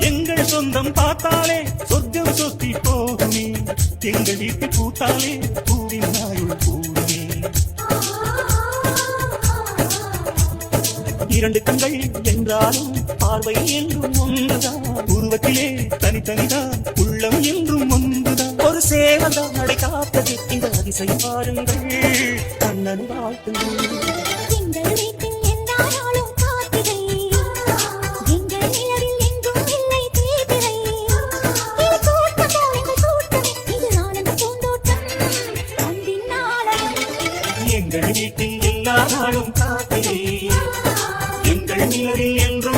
எங்கள் சொந்தம் பார்த்தாலே சொர்க்கம் சொத்தி போகுமே. எங்கள் வீட்டு பூத்தாலே பூவின் நாயுள் பூடுமே இரண்டு கண்கள் என்றாலும் பார்வை என்றும் ஒன்றுதான். உருவத்திலே தனித்தனிதான் உள்ளம் என்றும் ஒன்றுதான். ஒரு சேவந்தான் நடை காத்தது இந்த அதிசயம் பாருங்கள். கண்ணன் வாழ்த்துங்கள். எங்கள் வீட்டில் எல்லா நாளும் காத்திரே எங்கள் நிலவில் என்றும்